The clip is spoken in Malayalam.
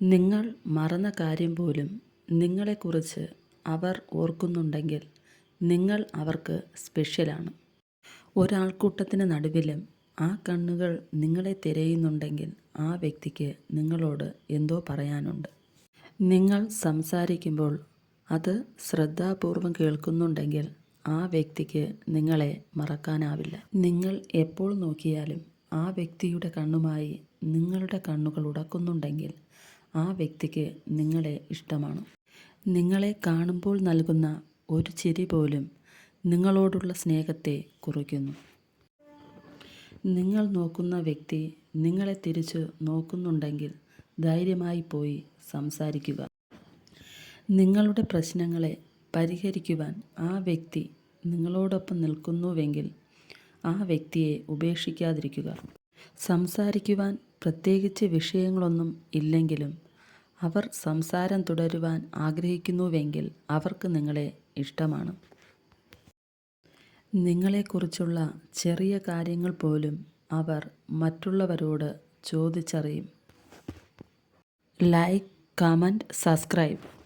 നിങ്ങൾ മറന്ന കാര്യം പോലും നിങ്ങളെക്കുറിച്ച് അവർ ഓർക്കുന്നുണ്ടെങ്കിൽ നിങ്ങൾ അവർക്ക് സ്പെഷ്യലാണ് ഒരാൾക്കൂട്ടത്തിന് നടുവിലും ആ കണ്ണുകൾ നിങ്ങളെ തിരയുന്നുണ്ടെങ്കിൽ ആ വ്യക്തിക്ക് നിങ്ങളോട് എന്തോ പറയാനുണ്ട്. നിങ്ങൾ സംസാരിക്കുമ്പോൾ അത് ശ്രദ്ധാപൂർവം കേൾക്കുന്നുണ്ടെങ്കിൽ ആ വ്യക്തിക്ക് നിങ്ങളെ മറക്കാനാവില്ല. നിങ്ങൾ എപ്പോൾ നോക്കിയാലും ആ വ്യക്തിയുടെ കണ്ണുമായി നിങ്ങളുടെ കണ്ണുകൾ ഉടക്കുന്നുണ്ടെങ്കിൽ ആ വ്യക്തിക്ക് നിങ്ങളെ ഇഷ്ടമാണ്. നിങ്ങളെ കാണുമ്പോൾ നൽകുന്ന ഒരു ചിരി പോലും നിങ്ങളോടുള്ള സ്നേഹത്തെ കുറയ്ക്കുന്നു നിങ്ങൾ നോക്കുന്ന വ്യക്തി നിങ്ങളെ തിരിച്ചു നോക്കുന്നുണ്ടെങ്കിൽ ധൈര്യമായി പോയി സംസാരിക്കുക. നിങ്ങളുടെ പ്രശ്നങ്ങളെ പരിഹരിക്കുവാൻ ആ വ്യക്തി നിങ്ങളോടൊപ്പം നിൽക്കുന്നുവെങ്കിൽ ആ വ്യക്തിയെ ഉപേക്ഷിക്കാതിരിക്കുക. സംസാരിക്കുവാൻ പ്രത്യേകിച്ച് വിഷയങ്ങളൊന്നും ഇല്ലെങ്കിലും അവർ സംസാരം തുടരുവാൻ ആഗ്രഹിക്കുന്നുവെങ്കിൽ അവർക്ക് നിങ്ങളെ ഇഷ്ടമാണ്. നിങ്ങളെക്കുറിച്ചുള്ള ചെറിയ കാര്യങ്ങൾ പോലും അവർ മറ്റുള്ളവരോട് ചോദിച്ചറിയും. Like comment subscribe.